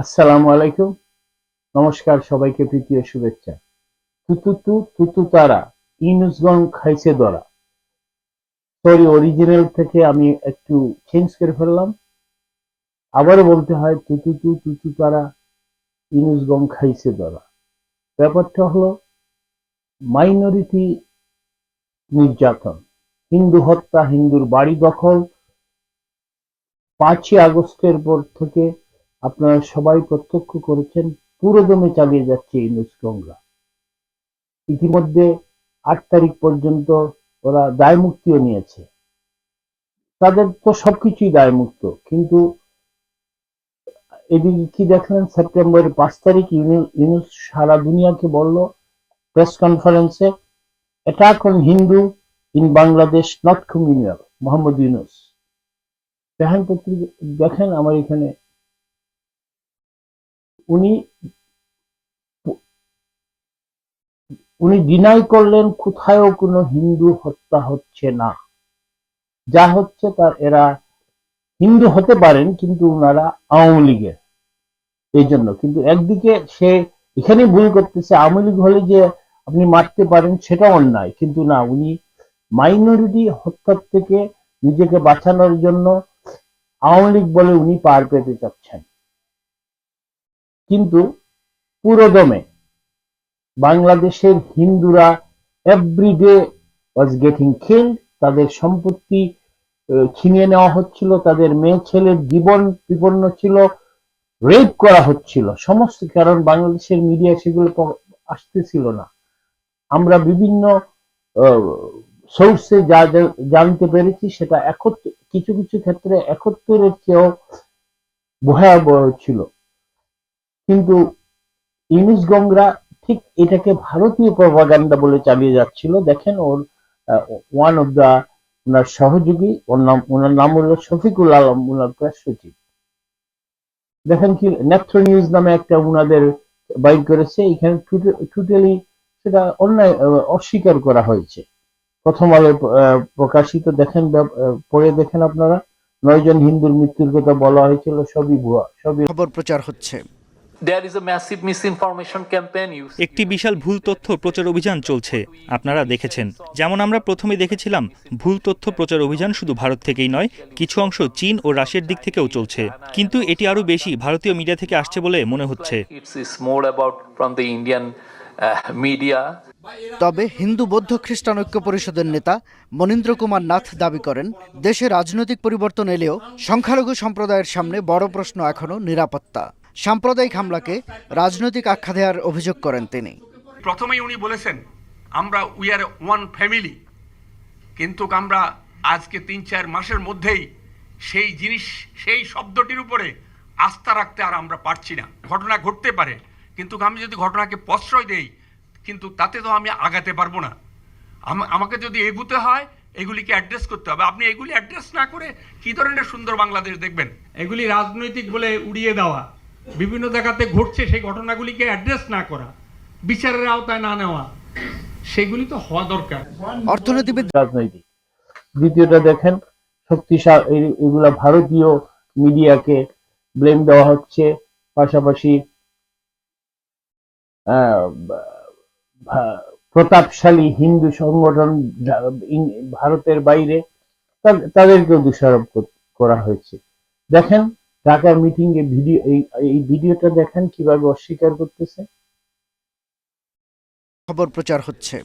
আসসালামু আলাইকুম। নমস্কার, সবাইকে প্রীতীয় শুভেচ্ছা। তুতুতু তুতু তারা ইনুসগং খাইছে দরা। সরি অরিজিনাল থেকে আমি একটু চেঞ্জ করে ফেললাম। আবারও বলতে হয়, তুতুতু তুতু তারা ইনুসগং খাইছে দরা। ব্যাপারটা হলো মাইনরিটি নির্যাতন, হিন্দু হত্যা, হিন্দুর বাড়ি দখল, পাঁচই আগস্টের পর থেকে আপনারা সবাই প্রত্যক্ষ করেছেন, পুরোদমে চালিয়ে যাচ্ছে ইউনুস গঙ্গা ইতিমধ্যে আট তারিখ পর্যন্ত ওরা দায় মুক্তিও নিয়েছে। তাদের তো সবকিছুই দায় মুক্ত কিন্তু এদিকে কি দেখলেন? সেপ্টেম্বরের পাঁচ তারিখ ইউনু- ইউনুস সারা দুনিয়াকে বলল, প্রেস কনফারেন্সে attack on Hindu in Bangladesh not communal Mohammad Yunus. দেখেন পত্রিকা, দেখেন আমার এখানে উনি উনি ডিনাই করলেন, কোথায়ও কোনো হিন্দু হত্যা হচ্ছে না। যা হচ্ছে তার, এরা হিন্দু হতে পারেন, কিন্তু ওনারা আওয়ামী লীগের। এই জন্য। কিন্তু একদিকে সে এখানে ভুল করতেছে, আওয়ামী লীগ হলে যে আপনি মারতে পারেন, সেটা অন্যায়। কিন্তু না, উনি মাইনরিটি হত্যার থেকে নিজেকে বাঁচানোর জন্য আওয়ামী লীগ বলে উনি পার পেতে চাচ্ছেন। কিন্তু পুরোদমে বাংলাদেশের হিন্দুরা এভরিডে ওয়াজ গেটিং কিল্ড তাদের সম্পত্তি ছিনিয়ে নেওয়া হচ্ছিল, তাদের মেয়ে ছেলের জীবন বিপন্ন ছিল রেপ করা হচ্ছিল। সমস্ত, কারণ বাংলাদেশের মিডিয়া সেগুলো আসতেছিল না। আমরা বিভিন্ন সোর্সে যা জানতে পেরেছি, সেটা একত্র, কিছু কিছু ক্ষেত্রে একত্তরের চেয়েও ভয়াবহ ছিল। কিন্তু ইউনুস গংরা ঠিক এটাকে ভারতীয় প্রভাগান্ডা বলে চালিয়ে যাচ্ছিল। দেখেন ওর ওয়ান অফ দা ওনার সহযোগী, ওর নাম, ওনার নাম হলো শফিকুল আলম, ওনার প্রেস সচিব। দেখেন কি নেত্র নিউজ নামে একটা ওনাদের বাইক করেছে, এখানে টোটালি সেটা অন্যায় অস্বীকার করা হয়েছে। প্রথম আলো প্রকাশিত, দেখেন পড়ে দেখেন আপনারা, নয়জন হিন্দুর মৃত্যুর কথা বলা হয়েছিল, সবই ভুয়া, সবই খবর প্রচার হচ্ছে। There is a massive misinformation campaign used. একটি বিশাল ভুল তথ্য প্রচার অভিযান চলছে। আপনারা দেখেছেন। যেমন আমরা প্রথমে দেখেছিলাম ভুল তথ্য প্রচার অভিযান শুধু ভারত থেকেই নয় কিছু অংশ চীন ও রাশিয়ার দিক থেকেও চলছে। কিন্তু এটি আরও বেশি ভারতীয় মিডিয়া থেকে আসছে বলে মনে হচ্ছে। It's, it's more about from the Indian uh, তবে হিন্দু বৌদ্ধ খ্রিস্টান ঐক্য পরিষদের নেতা মনীন্দ্র কুমার নাথ দাবি করেন দেশে রাজনৈতিক পরিবর্তন এলেও সংখ্যালঘু সম্প্রদায়ের সামনে বড় প্রশ্ন এখনও নিরাপত্তা। সাম্প্রদায়িক হামলাকে রাজনৈতিক আখ্যা দেওয়ার অভিযোগ করেন তিনি। প্রথমেই উনি বলেছেন আমরা উই আর ওয়ান ফ্যামিলি কিন্তু আমরা আজকে তিন চার মাসের মধ্যেই সেই জিনিস সেই শব্দটির উপরে আস্থা রাখতে আর আমরা পারছি না। ঘটনা ঘটতে পারে কিন্তু আমি যদি ঘটনাকে প্রশ্রয় দেই কিন্তু তাতে তো আমি আগাতে পারব না। আম- আমাকে যদি এগুতে হয় এগুলিকে অ্যাড্রেস করতে হবে। আপনি এগুলি অ্যাড্রেস না করে কি ধরনের সুন্দর বাংলাদেশ দেখবেন? এগুলি রাজনৈতিক বলে উড়িয়ে দেওয়া। বিভিন্ন জায়গাতে ঘটছে সেই ঘটনাগুলিকে অ্যাড্রেস না করা বিচারের আওতায় না নেওয়া সেগুলি তো হওয়া দরকার। অর্থনীতিবিদ রাজনৈতিক। দ্বিতীয়টা দেখেন শক্তিশালী এগুলা ভারতীয় মিডিয়াকে ব্লেম দেওয়া হচ্ছে পাশাপাশি আহ, প্রতাপশালী হিন্দু সংগঠন ভারতের বাইরে তাদেরকেও দোষারোপ করা হয়েছে। দেখেন ঢাকার মিটিং এ ভিডিও এই ভিডিওটা দেখেন কীভাবে অস্বীকার করতেছে। খবর প্রচার হচ্ছে।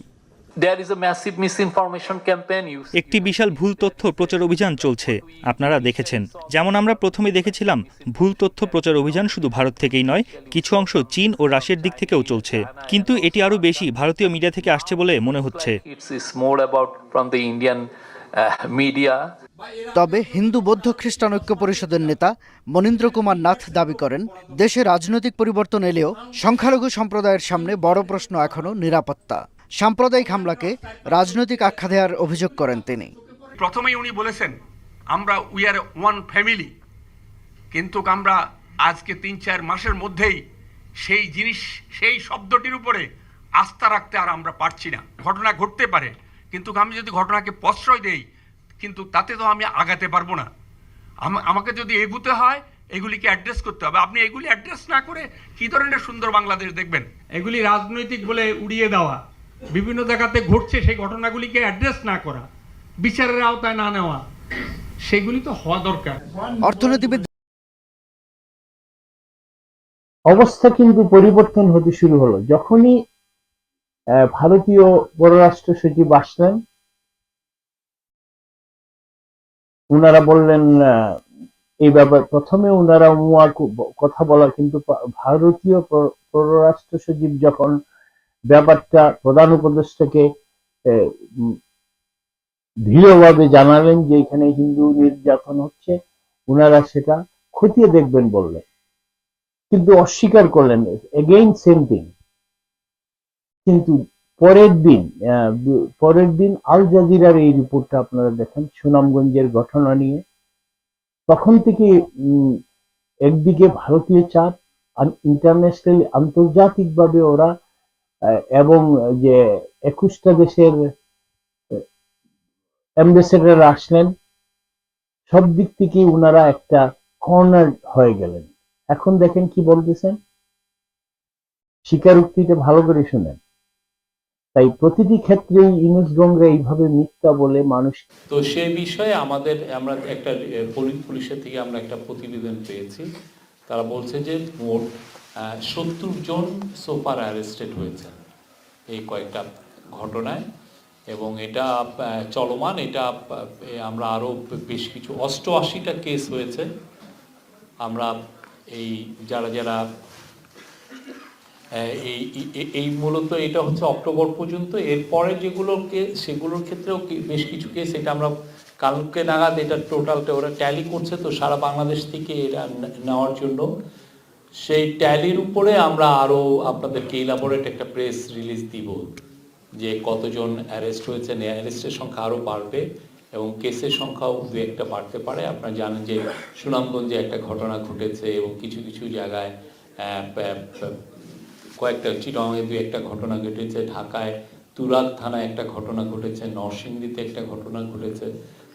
There is a massive misinformation campaign used. একটি বিশাল ভুল তথ্য প্রচার অভিযান চলছে। আপনারা দেখেছেন। যেমন আমরা প্রথমে দেখেছিলাম ভুল তথ্য প্রচার অভিযান শুধু ভারত থেকেই নয় কিছু অংশ চীন ও রাশিয়ার দিক থেকেও চলছে। কিন্তু এটি আরও বেশি ভারতীয় মিডিয়া থেকে আসছে বলে মনে হচ্ছে। It's, তবে হিন্দু বৌদ্ধ খ্রিস্টান ঐক্য পরিষদের নেতা মনীন্দ্র কুমার নাথ দাবি করেন, দেশে রাজনৈতিক পরিবর্তন এলেও সংখ্যালঘু সম্প্রদায়ের সামনে বড় প্রশ্ন এখনও নিরাপত্তা। সাম্প্রদায়িক হামলাকে রাজনৈতিক আখ্যা দেওয়ার অভিযোগ করেন তিনি। প্রথমেই উনি বলেছেন, আমরা উই আর ওয়ান ফ্যামিলি কিন্তু আমরা আজকে তিন, চার মাসের মধ্যেই সেই জিনিস, সেই শব্দটির উপরে আস্থা রাখতে আর আমরা পারছি না। ঘটনা ঘটতে পারে, কিন্তু আমি যদি ঘটনাকে প্রশ্রয় দেই কিন্তু তাতে তো আমি আগাতে পারব না। আমাকে যদি এগুতে হয় এগুলিকে অ্যাড্রেস করতে হবে। আপনি এগুলি অ্যাড্রেস না করে কি ধরনের সুন্দর বাংলাদেশ দেখবেন? এগুলি রাজনৈতিক বলে উড়িয়ে দেওয়া। বিভিন্ন জায়গাতে ঘটছে সেই ঘটনাগুলিকে অ্যাড্রেস না করা। বিচারের আওতায় না নেওয়া। সেগুলি তো হওয়া দরকার। অর্থনীতিবিদ অবস্থা কিন্তু পরিবর্তন হতে শুরু হলো। যখনই আহ, ভারতীয় পররাষ্ট্র সচিব আসলেন উনারা বললেন এই ব্যাপার প্রথমে উনারা উমুয়া কথা বলা, কিন্তু ভারতীয় পররাষ্ট্র সচিব যখন ব্যাপারটা প্রধান উপদেষ্টাকে দৃঢ়ভাবে জানালেন যে এখানে হিন্দু নির্যাতন হচ্ছে, উনারা সেটা খতিয়ে দেখবেন বললেন। কিন্তু অস্বীকার করলেন, এগেইন সেম থিং। কিন্তু পরের দিন পরের দিন আল জাজিরার এই রিপোর্টটা আপনারা দেখেন, সুনামগঞ্জের ঘটনা নিয়ে। তখন থেকে একদিকে ভারতীয় চাপ ইন্টারন্যাশনালি আন্তর্জাতিকভাবে ওরা এবং যে একুশটা দেশের অ্যাম্বাসেডার আসলেন, সব দিক থেকে উনারা একটা কর্নার হয়ে গেলেন। এখন দেখেন কি বলতেছেন? স্বীকারোক্তিটা ভালো করে শুনেন। তাই প্রতিটি ক্ষেত্রেই ইনুস গঙ্গা এইভাবে মিথ্যা বলে মানুষ তো সে বিষয়ে আমাদের, আমরা একটা পুলিশের থেকে আমরা একটা প্রতিবেদন পেয়েছি। তারা বলছে যে, মোট সত্তর জন সোফার অ্যারেস্টেড হয়েছে এই কয়েকটা ঘটনায়। এবং এটা চলমান, এটা আমরা আরও বেশ কিছু, অষ্টআশিটা কেস হয়েছে। আমরা এই, যারা যারা এই মূলত এটা হচ্ছে অক্টোবর পর্যন্ত। এরপরে যেগুলোকে সেগুলোর ক্ষেত্রেও বেশ কিছু কেস এটা আমরা কালকে নাগাদ এটা টোটালটা ওরা ট্যালি করছে, তো সারা বাংলাদেশ থেকে এটা নেওয়ার জন্য। সেই ট্যালির উপরে আমরা আরও আপনাদেরকে ইলাবোরেট একটা প্রেস রিলিজ দিব, যে কতজন অ্যারেস্ট হয়েছে। অ্যারেস্টের সংখ্যা আরও বাড়বে এবং কেসের সংখ্যাও দু একটা বাড়তে পারে। আপনারা জানেন যে সুনামগঞ্জে একটা ঘটনা ঘটেছে এবং কিছু কিছু জায়গায় কয়েকটা চিটংয়ে দু একটা ঘটনা ঘটেছে, ঢাকায় তুরাগ থানায় একটা ঘটনা ঘটেছে, নরসিংদীতে একটা ঘটনা ঘটেছে।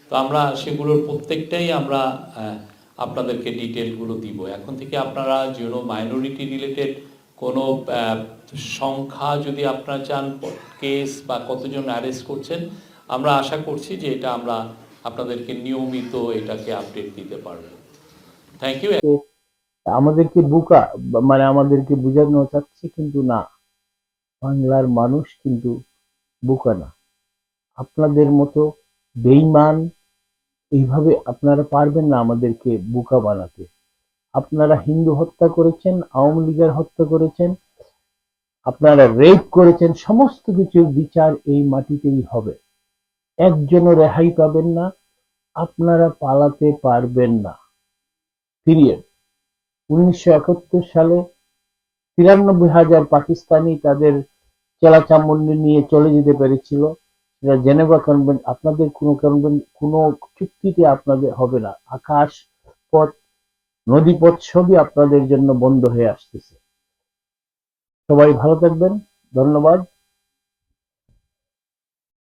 তো আমরা সেগুলোর প্রত্যেকটাই আমরা আপনাদেরকে ডিটেলগুলো দিব। এখন থেকে আপনারা যেন মাইনরিটি রিলেটেড কোনো সংখ্যা যদি আপনারা চান, কেস বা কতজন অ্যারেস্ট করছেন, আমরা আশা করছি যে এটা আমরা আপনাদেরকে নিয়মিত এটাকে আপডেট দিতে পারব। থ্যাংক ইউ আমাদেরকে বুকা মানে আমাদেরকে বোঝানো চাচ্ছে কিন্তু না। বাংলার মানুষ কিন্তু বুকা না। আপনাদের মতো বেইমান এইভাবে আপনারা পারবেন না আমাদেরকে বুকা বানাতে। আপনারা হিন্দু হত্যা করেছেন, আওয়ামী লীগের হত্যা করেছেন, আপনারা রেপ করেছেন, সমস্ত কিছুর বিচার এই মাটিতেই হবে। একজনও রেহাই পাবেন না, আপনারা পালাতে পারবেন না। পিরিয়ড উনিশশো একাত্তর সালে তিরানব্বই হাজার পাকিস্তানি তাদের চেলাচামুন্ডি নিয়ে চলে যেতে পেরেছিল। সেটা জেনেভা কনভেন্ট আপনাদের কোনো কনভেন্ট কোনো চুক্তিতে আপনাদের হবে না। আকাশ পথ নদীপথ সবই আপনাদের জন্য বন্ধ হয়ে আসতেছে। সবাই ভালো থাকবেন। ধন্যবাদ।